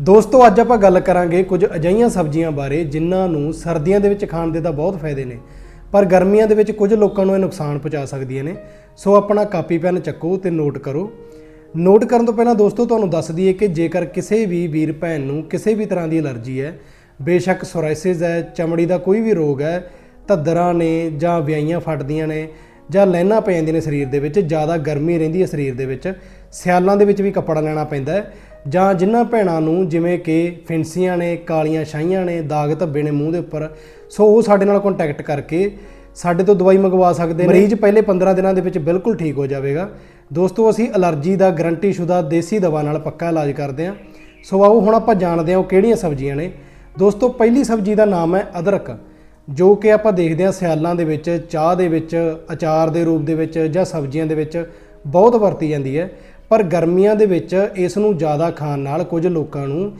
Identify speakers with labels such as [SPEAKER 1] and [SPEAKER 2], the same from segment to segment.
[SPEAKER 1] ਦੋਸਤੋ, ਅੱਜ ਆਪਾਂ ਗੱਲ ਕਰਾਂਗੇ ਕੁਝ ਅਜਿਹੀਆਂ ਸਬਜ਼ੀਆਂ ਬਾਰੇ, ਜਿਨ੍ਹਾਂ ਨੂੰ ਸਰਦੀਆਂ ਦੇ ਵਿੱਚ ਖਾਣ ਦੇ ਤਾਂ ਬਹੁਤ ਫਾਇਦੇ ਨੇ, ਪਰ ਗਰਮੀਆਂ ਦੇ ਵਿੱਚ ਕੁਝ ਲੋਕਾਂ ਨੂੰ ਇਹ ਨੁਕਸਾਨ ਪਹੁੰਚਾ ਸਕਦੀਆਂ ਨੇ। ਸੋ ਆਪਣਾ ਕਾਪੀ, ਪੈਨ ਚੱਕੋ ਤੇ ਨੋਟ ਕਰੋ। ਨੋਟ ਕਰਨ ਤੋਂ ਪਹਿਲਾਂ ਦੋਸਤੋ, ਤੁਹਾਨੂੰ ਦੱਸ ਦਈਏ ਕਿ ਜੇਕਰ ਕਿਸੇ ਵੀ ਵੀਰ ਭੈਣ ਨੂੰ ਕਿਸੇ ਵੀ ਤਰ੍ਹਾਂ ਦੀ ਅਲਰਜੀ ਹੈ, ਬੇਸ਼ੱਕ ਸੋਰਾਇਸਿਸ ਹੈ, ਚਮੜੀ ਦਾ ਕੋਈ ਵੀ ਰੋਗ ਹੈ, ਧੱਦਰਾਂ ਨੇ ਜਾਂ ਵਿਆਈਆਂ ਫਟਦੀਆਂ ਨੇ, ਜਾਂ ਲੈਣਾ ਪੈ ਜਾਂਦੀਆਂ ਨੇ ਸਰੀਰ ਦੇ ਵਿੱਚ, ਜ਼ਿਆਦਾ ਗਰਮੀ ਰਹਿੰਦੀ ਹੈ ਸਰੀਰ ਦੇ ਵਿੱਚ, ਸਿਆਲਾਂ ਦੇ ਵਿੱਚ ਵੀ ਕੱਪੜਾ ਲੈਣਾ ਪੈਂਦਾ ਹੈ। ਜਾਂ ਜਿਨ੍ਹਾਂ ਭੈਣਾਂ ਨੂੰ ਜਿਵੇਂ ਕਿ ਫਿੰਸੀਆਂ ਨੇ, ਕਾਲੀਆਂ ਛਾਈਆਂ ਨੇ, ਦਾਗ ਧੱਬੇ ਨੇ ਮੂੰਹ ਦੇ ਉੱਪਰ, ਸੋ ਉਹ ਸਾਡੇ ਨਾਲ ਕੰਟੈਕਟ ਕਰਕੇ ਸਾਡੇ ਤੋਂ ਦਵਾਈ ਮੰਗਵਾ ਸਕਦੇ ਨੇ। ਮਰੀਜ਼ ਪਹਿਲੇ 15 ਦਿਨਾਂ ਦੇ ਵਿੱਚ ਬਿਲਕੁਲ ਠੀਕ ਹੋ ਜਾਵੇਗਾ। ਦੋਸਤੋ, ਅਸੀਂ ਅਲਰਜੀ ਦਾ ਗਰੰਟੀ ਸ਼ੁਦਾ ਦੇਸੀ ਦਵਾ ਨਾਲ ਪੱਕਾ ਇਲਾਜ ਕਰਦੇ ਹਾਂ। ਸੋ ਆਓ, ਹੁਣ ਆਪਾਂ ਜਾਣਦੇ ਹਾਂ ਉਹ ਕਿਹੜੀਆਂ ਸਬਜ਼ੀਆਂ ਨੇ। ਦੋਸਤੋ, ਪਹਿਲੀ ਸਬਜ਼ੀ ਦਾ ਨਾਮ ਹੈ ਅਦਰਕ, ਜੋ ਕਿ ਆਪਾਂ ਦੇਖਦੇ ਹਾਂ ਸਿਆਲਾਂ ਦੇ ਵਿੱਚ, ਚਾਹ ਦੇ ਵਿੱਚ, ਅਚਾਰ ਦੇ ਰੂਪ ਦੇ ਵਿੱਚ ਜਾਂ ਸਬਜ਼ੀਆਂ ਦੇ ਵਿੱਚ ਬਹੁਤ ਵਰਤੀ ਜਾਂਦੀ ਹੈ। ਪਰ ਗਰਮੀਆਂ ਦੇ ਵਿੱਚ ਇਸ ਨੂੰ ਜ਼ਿਆਦਾ ਖਾਣ ਨਾਲ ਕੁਝ ਲੋਕਾਂ ਨੂੰ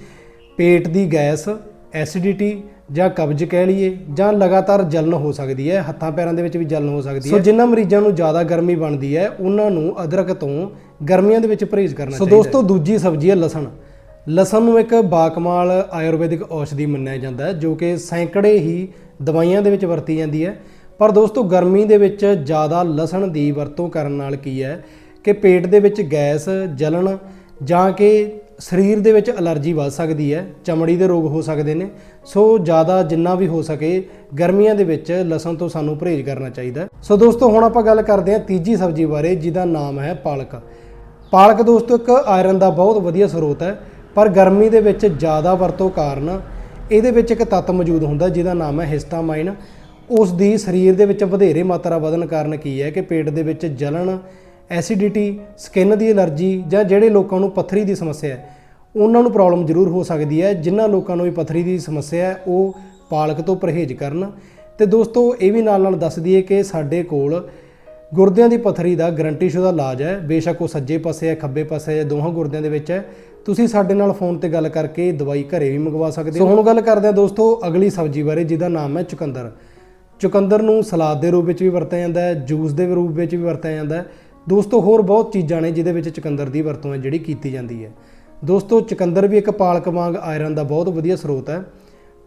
[SPEAKER 1] ਪੇਟ ਦੀ ਗੈਸ ਐਸਿਡਿਟੀ ਜਾਂ ਕਬਜ਼ ਕਹਿ ਲਈਏ ਜਾਂ ਲਗਾਤਾਰ ਜਲਨ ਹੋ ਸਕਦੀ ਹੈ ਹੱਥਾਂ ਪੈਰਾਂ ਦੇ ਵਿੱਚ ਵੀ ਜਲਨ ਹੋ ਸਕਦੀ ਹੈ। ਸੋ ਜਿਨ੍ਹਾਂ ਮਰੀਜ਼ਾਂ ਨੂੰ ਜ਼ਿਆਦਾ ਗਰਮੀ ਬਣਦੀ ਹੈ ਉਹਨਾਂ ਨੂੰ ਅਦਰਕ ਤੋਂ ਗਰਮੀਆਂ ਦੇ ਵਿੱਚ ਪਰਹੇਜ਼ ਕਰਨਾ ਚਾਹੀਦਾ ਸੋ ਦੋਸਤੋ ਦੂਜੀ ਸਬਜ਼ੀ ਹੈ ਲਸਣ। ਲਸਣ ਨੂੰ ਇੱਕ ਬਾਕਮਾਲ ਆਯੁਰਵੈਦਿਕ ਔਸ਼ਧੀ ਮੰਨਿਆ ਜਾਂਦਾ ਹੈ ਜੋ ਕਿ ਸੈਂਕੜੇ ਹੀ ਦਵਾਈਆਂ ਦੇ ਵਿੱਚ ਵਰਤੀ ਜਾਂਦੀ ਹੈ। ਪਰ ਦੋਸਤੋ ਗਰਮੀ ਦੇ ਵਿੱਚ ਜ਼ਿਆਦਾ ਲਸਣ ਦੀ ਵਰਤੋਂ ਕਰਨ ਨਾਲ ਕੀ ਹੈ? ਕਿ ਪੇਟ ਦੇ ਵਿੱਚ ਗੈਸ ਜਲਣ ਜਾਂ ਕਿ ਸਰੀਰ ਦੇ ਵਿੱਚ ਅਲਰਜੀ ਵੱਧ ਸਕਦੀ ਹੈ, ਚਮੜੀ ਦੇ ਰੋਗ ਹੋ ਸਕਦੇ ਨੇ। ਸੋ ਜ਼ਿਆਦਾ ਜਿੰਨਾ ਵੀ ਹੋ ਸਕੇ, ਗਰਮੀਆਂ ਦੇ ਵਿੱਚ ਲਸਣ ਤੋਂ ਸਾਨੂੰ ਪਰਹੇਜ਼ ਕਰਨਾ ਚਾਹੀਦਾ ਸੋ ਦੋਸਤੋ, ਹੁਣ ਆਪਾਂ ਗੱਲ ਕਰਦੇ ਹਾਂ ਤੀਜੀ ਸਬਜ਼ੀ ਬਾਰੇ, ਜਿਹਦਾ ਨਾਮ ਹੈ ਪਾਲਕ। ਪਾਲਕ ਦੋਸਤੋ, ਇੱਕ ਆਇਰਨ ਦਾ ਬਹੁਤ ਵਧੀਆ ਸਰੋਤ ਹੈ, ਪਰ ਗਰਮੀ ਦੇ ਵਿੱਚ ਜ਼ਿਆਦਾ ਵਰਤੋਂ ਕਾਰਨ ਇਹਦੇ ਵਿੱਚ ਇੱਕ ਤੱਤ ਮੌਜੂਦ ਹੁੰਦਾ, ਜਿਹਦਾ ਨਾਮ ਹੈ ਹਿਸਟਾਮਾਈਨ। ਉਸ ਦੀ ਸਰੀਰ ਦੇ ਵਿੱਚ ਵਧੇਰੇ ਮਾਤਰਾ ਵਧਣ ਕਾਰਨ ਕੀ ਹੈ ਕਿ ਪੇਟ ਦੇ ਵਿੱਚ ਜਲਣ ਐਸਿਡਿਟੀ, ਸਕਿਨ ਦੀ ਅਲਰਜੀ ਜਾਂ ਜਿਹੜੇ ਲੋਕਾਂ ਨੂੰ ਪੱਥਰੀ ਦੀ ਸਮੱਸਿਆ ਹੈ, ਉਹਨਾਂ ਨੂੰ ਪ੍ਰੋਬਲਮ ਜ਼ਰੂਰ ਹੋ ਸਕਦੀ ਹੈ। ਜਿਨ੍ਹਾਂ ਲੋਕਾਂ ਨੂੰ ਵੀ ਪੱਥਰੀ ਦੀ ਸਮੱਸਿਆ ਹੈ, ਉਹ ਪਾਲਕ ਤੋਂ ਪਰਹੇਜ਼ ਕਰਨ। ਤੇ ਦੋਸਤੋ, ਇਹ ਵੀ ਨਾਲ ਨਾਲ ਦੱਸ ਦਈਏ ਕਿ ਸਾਡੇ ਕੋਲ ਗੁਰਦਿਆਂ ਦੀ ਪੱਥਰੀ ਦਾ ਗਰੰਟੀਸ਼ੁਦਾ ਇਲਾਜ ਹੈ। ਬੇਸ਼ੱਕ ਉਹ ਸੱਜੇ ਪਾਸੇ ਹੈ, ਖੱਬੇ ਪਾਸੇ ਹੈ ਦੋਹਾਂ ਗੁਰਦਿਆਂ ਦੇ ਵਿੱਚ ਹੈ। ਤੁਸੀਂ ਸਾਡੇ ਨਾਲ ਫੋਨ ਤੇ ਗੱਲ ਕਰਕੇ ਦਵਾਈ ਘਰੇ ਵੀ ਮੰਗਵਾ ਸਕਦੇ ਹੋ। ਸੋ ਹੁਣ ਗੱਲ ਕਰਦੇ ਹਾਂ ਦੋਸਤੋ ਅਗਲੀ ਸਬਜ਼ੀ ਬਾਰੇ, ਜਿਹਦਾ ਨਾਮ ਹੈ ਚੁਕੰਦਰ। ਚੁਕੰਦਰ ਨੂੰ ਸਲਾਦ ਦੇ ਰੂਪ ਵਿੱਚ ਵੀ ਵਰਤਿਆ ਜਾਂਦਾ ਹੈ, ਜੂਸ ਦੇ ਰੂਪ ਵਿੱਚ ਵੀ ਵਰਤਿਆ ਜਾਂਦਾ ਹੈ। ਦੋਸਤੋ, ਹੋਰ ਬਹੁਤ ਚੀਜ਼ਾਂ ਨੇ ਜਿਹਦੇ ਵਿੱਚ ਚੁਕੰਦਰ ਦੀ ਵਰਤੋਂ ਹੈ, ਜਿਹੜੀ ਕੀਤੀ ਜਾਂਦੀ ਹੈ। ਦੋਸਤੋ, ਚੁਕੰਦਰ ਵੀ ਇੱਕ ਪਾਲਕ ਵਾਂਗ ਆਇਰਨ ਦਾ ਬਹੁਤ ਵਧੀਆ ਸਰੋਤ ਹੈ।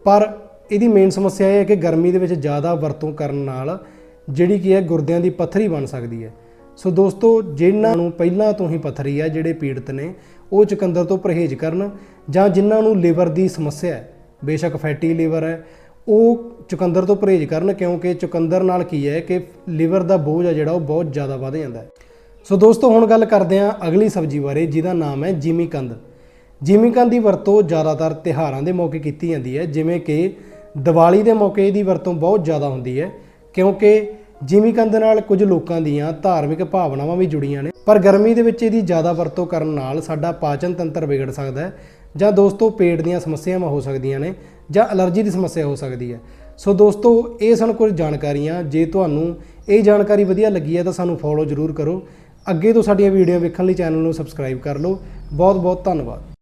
[SPEAKER 1] ਪਰ ਇਹਦੀ ਮੇਨ ਸਮੱਸਿਆ ਇਹ ਹੈ ਕਿ ਗਰਮੀ ਦੇ ਵਿੱਚ ਜ਼ਿਆਦਾ ਵਰਤੋਂ ਕਰਨ ਨਾਲ ਜਿਹੜੀ ਕੀ ਹੈ, ਗੁਰਦਿਆਂ ਦੀ ਪੱਥਰੀ ਬਣ ਸਕਦੀ ਹੈ। ਸੋ ਦੋਸਤੋ, ਜਿਨ੍ਹਾਂ ਨੂੰ ਪਹਿਲਾਂ ਤੋਂ ਹੀ ਪੱਥਰੀ ਹੈ ਜਿਹੜੇ ਪੀੜਤ ਨੇ, ਉਹ ਚੁਕੰਦਰ ਤੋਂ ਪਰਹੇਜ਼ ਕਰਨ ਜਾਂ ਜਿਨ੍ਹਾਂ ਨੂੰ ਲੀਵਰ ਦੀ ਸਮੱਸਿਆ ਹੈ, ਬੇਸ਼ੱਕ ਫੈਟੀ ਲੀਵਰ ਹੈ ਉਹ ਚੁਕੰਦਰ ਤੋਂ ਪਰਹੇਜ਼ ਕਰਨ, ਕਿਉਂਕਿ ਚੁਕੰਦਰ ਨਾਲ ਕੀ ਹੈ ਕਿ ਲਿਵਰ ਦਾ ਬੋਝ ਆ ਜਿਹੜਾ, ਉਹ ਬਹੁਤ ਜ਼ਿਆਦਾ ਵਧ ਜਾਂਦਾ ਹੈ। ਸੋ ਦੋਸਤੋ, ਹੁਣ ਗੱਲ ਕਰਦੇ ਹਾਂ ਅਗਲੀ ਸਬਜ਼ੀ ਬਾਰੇ, ਜਿਹਦਾ ਨਾਮ ਹੈ ਜਿਮੀਕੰਦ ਜਿਮੀਕੰਦ ਦੀ ਵਰਤੋਂ ਜ਼ਿਆਦਾਤਰ ਤਿਹਾਰਾਂ ਦੇ ਮੌਕੇ ਕੀਤੀ ਜਾਂਦੀ ਹੈ, ਜਿਵੇਂ ਕਿ ਦੀਵਾਲੀ ਦੇ ਮੌਕੇ ਇਹਦੀ ਵਰਤੋਂ ਬਹੁਤ ਜ਼ਿਆਦਾ ਹੁੰਦੀ ਹੈ, ਕਿਉਂਕਿ ਜਿਮੀਕੰਦ ਨਾਲ ਕੁਝ ਲੋਕਾਂ ਦੀਆਂ ਧਾਰਮਿਕ ਭਾਵਨਾਵਾਂ ਵੀ ਜੁੜੀਆਂ ਨੇ। ਪਰ ਗਰਮੀ ਦੇ ਵਿੱਚ ਇਹਦੀ ਜ਼ਿਆਦਾ ਵਰਤੋਂ ਕਰਨ ਨਾਲ ਸਾਡਾ ਪਾਚਨ ਤੰਤਰ ਵਿਗੜ ਸਕਦਾ ਹੈ ਜਾਂ ਦੋਸਤੋ ਪੇਟ ਦੀਆਂ ਸਮੱਸਿਆਵਾਂ ਹੋ ਸਕਦੀਆਂ ਨੇ ਜਾਂ ਅਲਰਜੀ ਦੀ ਸਮੱਸਿਆ ਹੋ ਸਕਦੀ ਹੈ। ਸੋ ਦੋਸਤੋ, ਇਹ ਸਨ ਕੁਝ ਜਾਣਕਾਰੀਆਂ। ਜੇ ਤੁਹਾਨੂੰ ਇਹ ਜਾਣਕਾਰੀ ਵਧੀਆ ਲੱਗੀ ਹੈ ਤਾਂ ਸਾਨੂੰ ਫੋਲੋ ਜ਼ਰੂਰ ਕਰੋ। ਅੱਗੇ ਤੋਂ ਸਾਡੀਆਂ ਵੀਡੀਓ ਵੇਖਣ ਲਈ ਚੈਨਲ ਨੂੰ ਸਬਸਕ੍ਰਾਈਬ ਕਰ ਲਓ। ਬਹੁਤ ਬਹੁਤ ਧੰਨਵਾਦ।